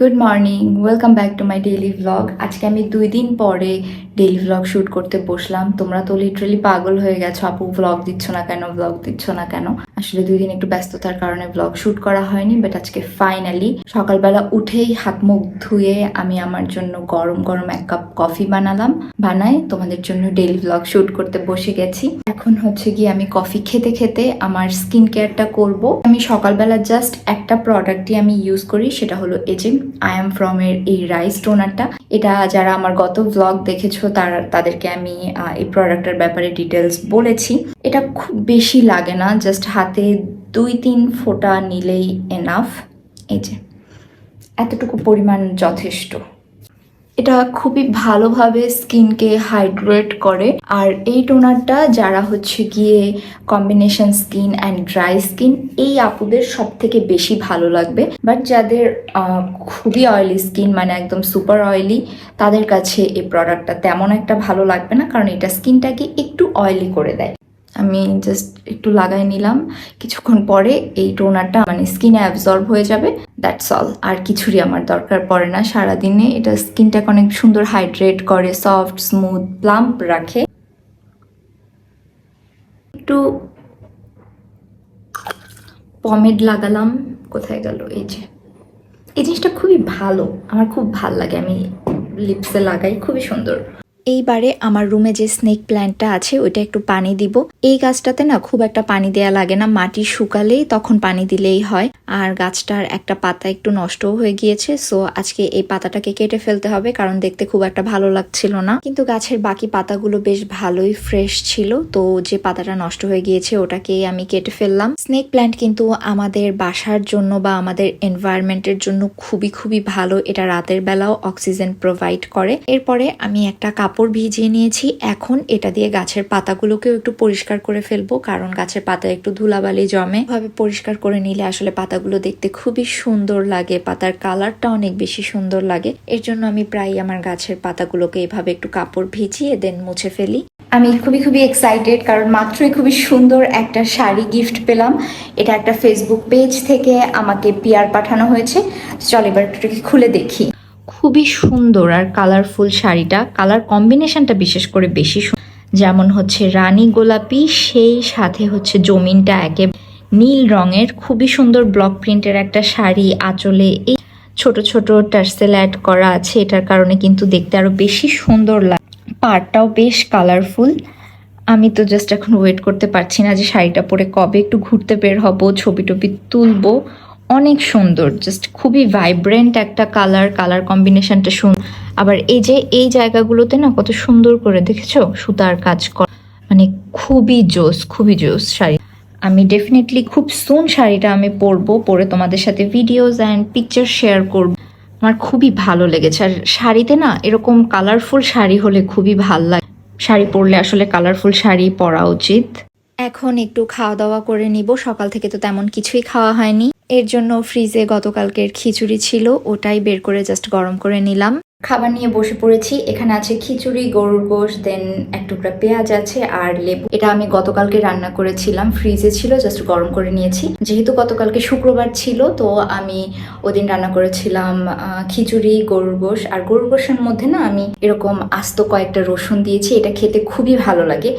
Good morning welcome back to my daily vlog আজকে আমি দুই দিন পরে ডেইলি ভ্লগ শ্যুট করতে বসলাম। তোমরা তো লিটারালি পাগল হয়ে গেছো। আপু ভ্লগ দিচ্ছ না কেন? ভ্লগ দিচ্ছ না কেন? আসলে দুই দিন একটু ব্যস্ততার কারণে ভ্লগ শ্যুট করা হয়নি বাট আজকে ফাইনালি সকালবেলা উঠেই হাত মুখ ধুয়ে আমি আমার জন্য গরম গরম এক কাপ কফি বানালাম। বানাই তোমাদের জন্য ডেইলি ভ্লগ শ্যুট করতে বসে গেছি। এখন হচ্ছে গিয়ে আমি কফি খেতে খেতে আমার স্কিন কেয়ারটা করব। আমি সকালবেলা জাস্ট একটা প্রোডাক্টই আমি ইউজ করি, সেটা হলো যে আই এম ফ্রম এর এই রাইস টোনারটা এটা যারা আমার গত ব্লগ দেখেছ, তার, তাদেরকে আমি এই প্রোডাক্টের ব্যাপারে ডিটেলস বলেছি। এটা খুব বেশি লাগে না জাস্ট হাতে দুই, তিন ফোঁটা নিলেই এনাফ এই যে, এতটুকু পরিমাণ যথেষ্ট। এটা খুবই ভালোভাবে স্কিনকে হাইড্রেট করে। আর এই টোনারটা যারা হচ্ছে গিয়ে combination skin and dry skin এই আপুদের সব থেকে বেশি ভালো লাগবে। বাট যাদের খুবই অয়েলি স্কিন মানে একদম সুপার অয়েলি তাদের কাছে এই প্রোডাক্টটা তেমন একটা ভালো লাগবে না, কারণ এটা স্কিনটাকে একটু অয়েলি করে দেয়। আমি জাস্ট একটু লাগাই নিলাম। কিছুক্ষণ পরে এই টোনারটা মানে স্কিনে অ্যাবজর্ব হয়ে যাবে। দ্যাটস অল আর কিছুরই আমার দরকার পড়ে না। সারাদিনে এটা স্কিনটাকে অনেক সুন্দর হাইড্রেট করে সফট স্মুথ প্লাম্প রাখে। একটু পমেড লাগালাম। কোথায় গেল? এই যে। এই জিনিসটা খুবই ভালো। আমার খুব ভালো লাগে। আমি লিপসে লাগাই। খুবই সুন্দর। এইবারে আমার রুমে যে স্নেক প্ল্যান্টটা আছে, ওইটা একটু পানি দিব। এই গাছটাতে না খুব একটা পানি দেয়া লাগে না, মাটি শুকালেই তখন পানি দিলেই হয়। আর গাছটার একটা পাতা একটু নষ্টও হয়ে গিয়েছে সো আজকে এই পাতাটাকে কেটে ফেলতে হবে, কারণ দেখতে খুব একটা ভালো লাগছিল না। কিন্তু গাছের বাকি পাতাগুলো বেশ ভালোই ফ্রেশ ছিল, তো যে পাতাটা নষ্ট হয়ে গিয়েছে ওটাকে আমি কেটে ফেললাম। স্নেক প্ল্যান্ট কিন্তু আমাদের বাসার জন্য বা আমাদের এনভায়রনমেন্টের জন্য খুবই খুবই ভালো। এটা রাতের বেলাও অক্সিজেন প্রোভাইড করে। এরপরে আমি একটা কাপড় ভিজিয়ে নিয়েছি। এখন এটা দিয়ে গাছের পাতাগুলোকেও একটু পরিষ্কার করে ফেলব, কারণ গাছের পাতায় একটু ধুলাবালি জমে। ভাবে পরিষ্কার করে নিলে আসলে পাতাগুলো দেখতে খুবই সুন্দর লাগে, পাতার কালারটা অনেক বেশি সুন্দর লাগে। এর জন্য আমি প্রায় আমার গাছের পাতাগুলোকে এভাবে একটু কাপড় ভিজিয়ে দেন মুছে ফেলি। আমি খুবই খুবই এক্সাইটেড কারণ মাত্রই খুবই সুন্দর একটা শাড়ি গিফট পেলাম। এটা একটা ফেসবুক পেজ থেকে আমাকে পিয়ার পাঠানো হয়েছে। চল এবার খুলে দেখি। খুবই সুন্দর আর কালারফুল শাড়িটা। কালার কম্বিনেশনটা বিশেষ করে বেশি যেমন হচ্ছে রানী গোলাপি, সেই সাথে হচ্ছে জমিনটা একে নীল রঙের। খুবই সুন্দর ব্লক প্রিন্টের একটা শাড়ি। আঁচলে এই ছোট ছোট টার্সেল অ্যাড করা আছে। এটার কারণে কিন্তু দেখতে আরও বেশি সুন্দর লাগে পাড়টাও বেশ কালারফুল আমি তো জাস্ট এখন ওয়েট করতে পারছি না যে শাড়িটা পরে কবে একটু ঘুরতে বের হব, ছবি টবি তুলবো। অনেক সুন্দর জাস্ট খুবই ভাইব্রেন্ট একটা কালার কালার কম্বিনেশনটা সুন্দর আবার এই যে এই জায়গাগুলোতে না কত সুন্দর করে দেখেছ? সুতার কাজ করা মানে খুবই জোস খুবই জোস শাড়ি। আমি ডেফিনেটলি খুব সুন শাড়িটা আমি পরবো, পরে তোমাদের সাথে ভিডিওস অ্যান্ড পিকচার শেয়ার করব। আমার খুবই ভালো লেগেছে, আর শাড়িতে না এরকম কালারফুল শাড়ি হলে খুবই ভালো লাগে। শাড়ি পরলে আসলে কালারফুল শাড়ি পরা উচিত। এখন একটু খাওয়া দাওয়া করে নিব। সকাল থেকে তো তেমন কিছুই খাওয়া হয়নি। এর জন্য ফ্রিজে গতকালকের খিচুড়ি ছিল, ওটাই বের করে জাস্ট গরম করে নিলাম। খাবার নিয়ে বসে পড়েছি। এখানে আছে খিচুড়ি, গরুর গোশ দেন এক টুকরা পেঁয়াজ আছে আর লেবু। এটা আমি গতকালকে রান্না করেছিলাম। ফ্রিজে ছিল জাস্ট গরম করে নিয়েছি। যেহেতু গতকালকে শুক্রবার ছিল, তো আমি ওদিন রান্না করেছিলাম খিচুড়ি, গরুর গোশ। আর গরুর গোশের মধ্যে না আমি এরকম আস্ত কয়েকটা রসুন দিয়েছি। এটা খেতে খুবই ভালো লাগে।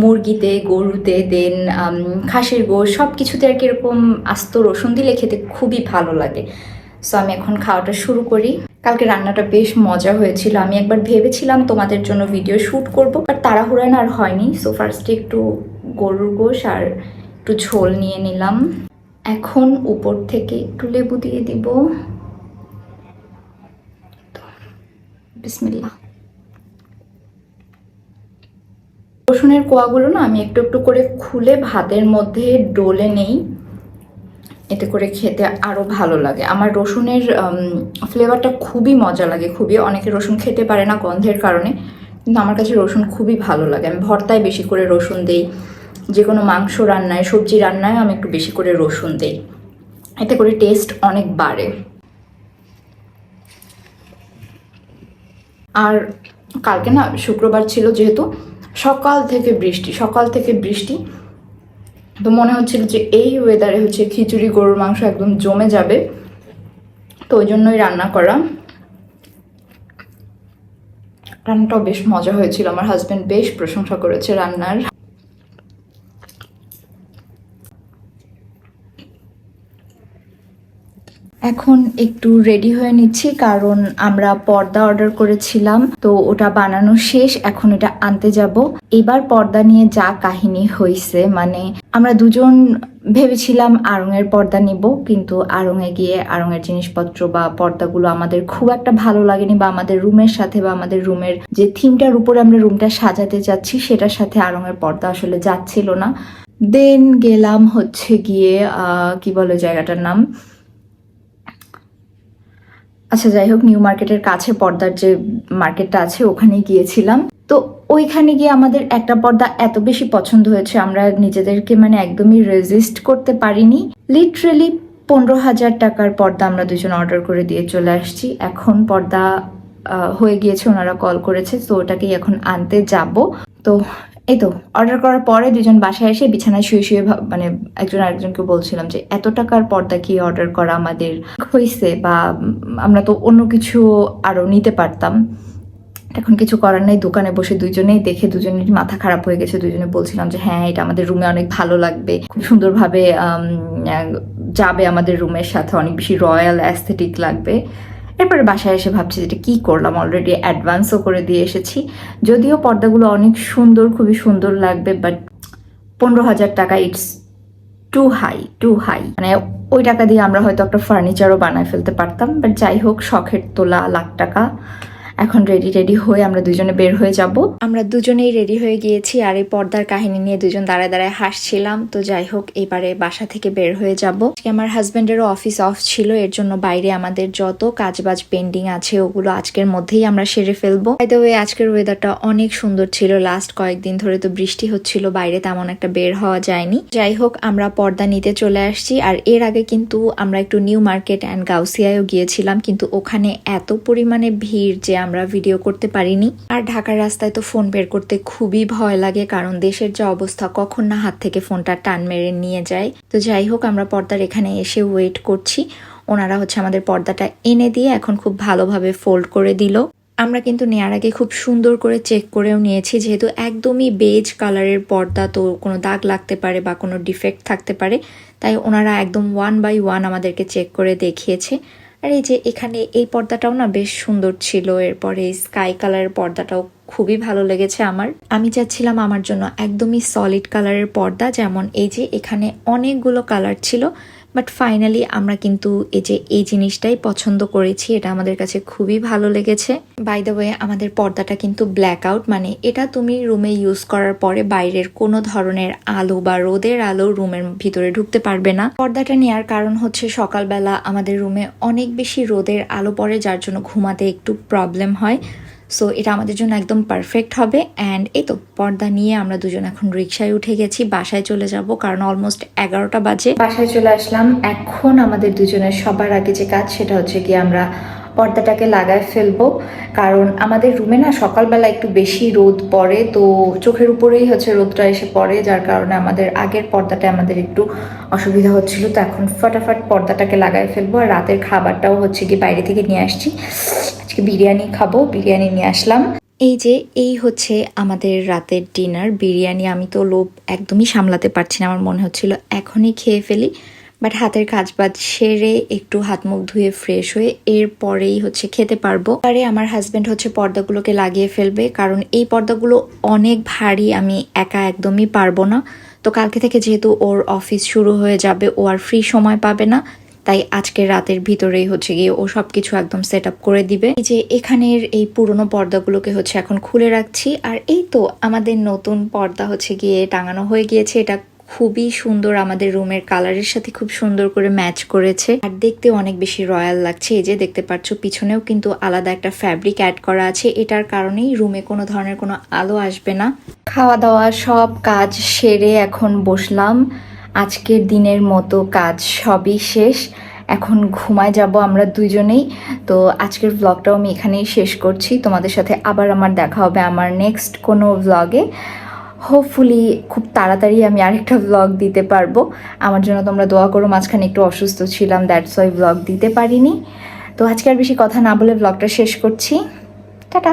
মুরগিতে, গরুতে দেন খাসির গোশ সব কিছুতে আর কি এরকম আস্ত রসুন দিলে খেতে খুবই ভালো লাগে। সো আমি এখন খাওয়াটা শুরু করি। কালকে রান্নাটা বেশ মজা হয়েছিল। আমি একবার ভেবেছিলাম তোমাদের জন্য ভিডিও শ্যুট করব বাট তাড়াহুড়ায় না আর হয়নি। সো ফার্স্টে একটু গরুর গোশ আর একটু ঝোল নিয়ে নিলাম। এখন উপর থেকে একটু লেবু দিয়ে দিব। রসুনের কোয়াগুলো না আমি একটু একটু করে খুলে ভাতের মধ্যে ডলে নেই। এতে করে খেতে আরও ভালো লাগে। আমার রসুনের ফ্লেভারটা খুবই মজা লাগে, খুবই। অনেকে রসুন খেতে পারে না গন্ধের কারণে, কিন্তু আমার কাছে রসুন খুবই ভালো লাগে। আমি ভর্তায় বেশি করে রসুন দেই। যে কোনো মাংস রান্নায়, সবজি রান্নায় আমি একটু বেশি করে রসুন দেই। এতে করে টেস্ট অনেক বাড়ে। আর কালকে না, শুক্রবার ছিল যেহেতু, সকাল থেকে বৃষ্টি, সকাল থেকে বৃষ্টি। তো মনে হচ্ছিল যে এই ওয়েদারে হচ্ছে খিচুড়ি, গরুর মাংস একদম জমে যাবে। তো ওই জন্যই রান্না করা। রান্নাটাও বেশ মজা হয়েছিল। আমার হাজব্যান্ড বেশ প্রশংসা করেছে রান্নার। এখন একটু রেডি হয়ে নিচ্ছি, কারণ আমরা পর্দা অর্ডার করেছিলাম, তো ওটা বানানো শেষ, এখন এটা আনতে যাব। এবার পর্দা নিয়ে যা কাহিনী হয়েছে মানে আমরা দুজন ভেবেছিলাম আড়ংয়ের পর্দা নিব, কিন্তু আড়ংয়ে গিয়ে আড়ংয়ের জিনিসপত্র বা পর্দাগুলো আমাদের খুব একটা ভালো লাগেনি, বা আমাদের রুমের সাথে বা আমাদের রুমের যে থিমটার উপরে আমরা রুমটা সাজাতে যাচ্ছি, সেটার সাথে আড়ংয়ের পর্দা আসলে যাচ্ছিল না। দেন গেলাম হচ্ছে গিয়ে কি বলে জায়গাটার নাম? আচ্ছা যাই হোক, নিউ মার্কেটের কাছে পর্দার যে মার্কেটটা আছে ওখানে গিয়েছিলাম। তো ওইখানে গিয়ে আমাদের একটা পর্দা এত বেশি পছন্দ হয়েছে, আমরা নিজেদেরকে মানে একদমই রেজিস্ট করতে পারিনি। লিটারেলি পনেরো হাজার টাকার পর্দা আমরা দুজন অর্ডার করে দিয়ে চলে আসছি। এখন পর্দা হয়ে গিয়েছে, ওনারা কল করেছে, তো ওটাকেই এখন আনতে যাব। তো এই তো অর্ডার করার পরে দুজন বাসায় এসে বিছানায় শুয়ে শুয়ে মানে একজন আরেকজনকে বলছিলাম যে, এত টাকার পর্দা কি অর্ডার করা আমাদের হয়েছে বা আমরা তো অন্য কিছু আরও নিতে পারতাম? এখন কিছু করার নেই, দোকানে বসে দুজনেই দেখে দুজনের মাথা খারাপ হয়ে গেছে। দুজনে বলছিলাম যে হ্যাঁ এটা আমাদের রুমে অনেক ভালো লাগবে। খুব সুন্দরভাবে যাবে আমাদের রুমের সাথে, অনেক বেশি রয়্যাল অ্যাস্থেটিক লাগবে। এরপরে বাসায় এসে ভাবছি যেটা কি করলাম? অলরেডি অ্যাডভান্সও করে দিয়ে এসেছি। যদিও পর্দাগুলো অনেক সুন্দর, খুবই সুন্দর লাগবে বাট পনেরো হাজার টাকা it's too high too high মানে ওই টাকা দিয়ে আমরা হয়তো একটা ফার্নিচারও বানায় ফেলতে পারতাম বাট যাই হোক, শখের তোলা লাখ টাকা। এখন রেডি রেডি হয়ে আমরা দুজনে বের হয়ে যাব। আমরা দুজনেই রেডি হয়ে গিয়েছি আর এই পর্দার কাহিনী নিয়ে দুজন দাঁড়ায় দাঁড়ায় হাসছিলাম। তো যাই হোক, এবারে বাসা থেকে বের হয়ে যাব। আমার হাজবেন্ডেরও অফিস অফ ছিল, এর জন্য বাইরে আমাদের যত কাজবাজ পেন্ডিং আছে, ওগুলো আজকের মধ্যেই আমরা সেরে ফেলব। বাই দ্য ওয়ে আজকের ওয়েদারটা অনেক সুন্দর ছিল। লাস্ট কয়েকদিন ধরে তো বৃষ্টি হচ্ছিল, বাইরে তেমন একটা বের হওয়া যায়নি। যাই হোক, আমরা পর্দা নিতে চলে আসছি, আর এর আগে কিন্তু আমরা একটু নিউ মার্কেট অ্যান্ড গাউসিয়ায়ও গিয়েছিলাম, কিন্তু ওখানে এত পরিমাণে ভিড় যে আমরা ভিডিও করতে পারিনি। আর ঢাকার রাস্তায় তো ফোন বের করতে খুবই ভয় লাগে, কারণ দেশের যে অবস্থা, কখন না হাত থেকে ফোনটা টান মেরে নিয়ে যায়। তো যাই হোক, আমরা পর্দার এখানে এসে ওয়েট করছি। ওনারা হচ্ছে আমাদের পর্দাটা এনে দিয়ে এখন খুব ভালোভাবে ফোল্ড করে দিল। আমরা কিন্তু নেয়ার আগে খুব সুন্দর করে চেক করেও নিয়েছি, যেহেতু একদমই বেজ কালারের পর্দা, তো কোনো দাগ লাগতে পারে বা কোনো ডিফেক্ট থাকতে পারে। তাই ওনারা একদম ওয়ান বাই ওয়ান আমাদেরকে চেক করে দেখিয়েছে। আর এই যে এখানে এই পর্দাটাও না বেশ সুন্দর ছিল, এরপরে স্কাই কালারের পর্দাটাও খুবই ভালো লেগেছে আমার। আমি চাচ্ছিলাম আমার জন্য একদমই সলিড কালারের পর্দা, যেমন এই যে এখানে অনেকগুলো কালার ছিল বাট ফাইনালি আমরা কিন্তু এই যে এই জিনিসটাই পছন্দ করেছি, এটা আমাদের কাছে খুবই ভালো লেগেছে। বাই দ্য ওয়ে আমাদের পর্দাটা কিন্তু ব্ল্যাক আউট মানে এটা তুমি রুমে ইউজ করার পরে বাইরের কোনো ধরনের আলো বা রোদের আলো রুমের ভিতরে ঢুকতে পারবে না। পর্দাটা নেওয়ার কারণ হচ্ছে সকালবেলা আমাদের রুমে অনেক বেশি রোদের আলো পড়ে, যার জন্য ঘুমাতে একটু প্রবলেম হয়। সো এটা আমাদের জন্য একদম পারফেক্ট হবে। অ্যান্ড এই তো, পর্দা নিয়ে আমরা দুজন এখন রিক্সায় উঠে গেছি, বাসায় চলে যাব, কারণ অলমোস্ট এগারোটা বাজে। বাসায় চলে আসলাম। এখন আমাদের দুজনের সবার আগে যে কাজ, সেটা হচ্ছে কি আমরা পর্দাটাকে লাগায় ফেলব। কারণ আমাদের রুমে না সকালবেলা একটু বেশি রোদ পড়ে, তো চোখের উপরেই হচ্ছে রোদটা এসে পড়ে, যার কারণে আমাদের আগের পর্দাটা আমাদের একটু অসুবিধা হচ্ছিল। তো এখন ফটাফট পর্দাটাকে লাগায় ফেলব। আর রাতের খাবারটাও হচ্ছে কি বাইরে থেকে নিয়ে আসছি। আজকে বিরিয়ানি খাব, বিরিয়ানি নিয়ে আসলাম। এই যে, এই হচ্ছে আমাদের রাতের ডিনার। বিরিয়ানি আমি তো লোভ একদমই সামলাতে পারছি না, আমার মনে হচ্ছিল এখনই খেয়ে ফেলি। বাট হাতের কাজ বাজ সেরে একটু হাত মুখ ধুয়ে ফ্রেশ হয়ে এরপরেই হচ্ছে খেতে পারব। আরে, আমার হাজব্যান্ড হচ্ছে পর্দাগুলোকে লাগিয়ে ফেলবে, কারণ এই পর্দাগুলো অনেক ভারী, আমি একা একদমই পারব না। তো কালকে থেকে যেহেতু ওর অফিস শুরু হয়ে যাবে, ও আর ফ্রি সময় পাবে না। তাই আজকে রাতের ভিতরেই হচ্ছে গিয়ে ও সবকিছু একদম সেট আপ করে দিবে। এই যে এখানের এই পুরনো পর্দাগুলোকে হচ্ছে এখন খুলে রাখছি। আর এই তো আমাদের নতুন পর্দা হচ্ছে গিয়ে টাঙানো হয়ে গিয়েছে। এটা খুবই সুন্দর আমাদের রুমের কালারের সাথে খুব সুন্দর করে ম্যাচ করেছে। আর দেখতে অনেক বেশি রয়্যাল লাগছে। এই যে দেখতে পাচ্ছ, পিছনেও কিন্তু আলাদা একটা ফ্যাব্রিক অ্যাড করা আছে। এটার কারণেই রুমে কোনো ধরনের কোনো আলো আসবে না। খাওয়া দাওয়া সব কাজ সেরে এখন বসলাম। আজকের দিনের মতো কাজ সবই শেষ। এখন ঘুমায় যাব আমরা দুজনেই। তো আজকের ব্লগটাও আমি এখানেই শেষ করছি। তোমাদের সাথে আবার আমার দেখা হবে আমার নেক্সট কোনো ব্লগে হোপফুলি খুব তাড়াতাড়ি আমি আরেকটা ব্লগ দিতে পারব। আমার জন্য তোমরা দোয়া করো, মাঝখানে একটু অসুস্থ ছিলাম দ্যাটস ওয়াই ব্লগ দিতে পারিনি। তো আজকে আর বেশি কথা না বলে ব্লগটা শেষ করছি। টাটা!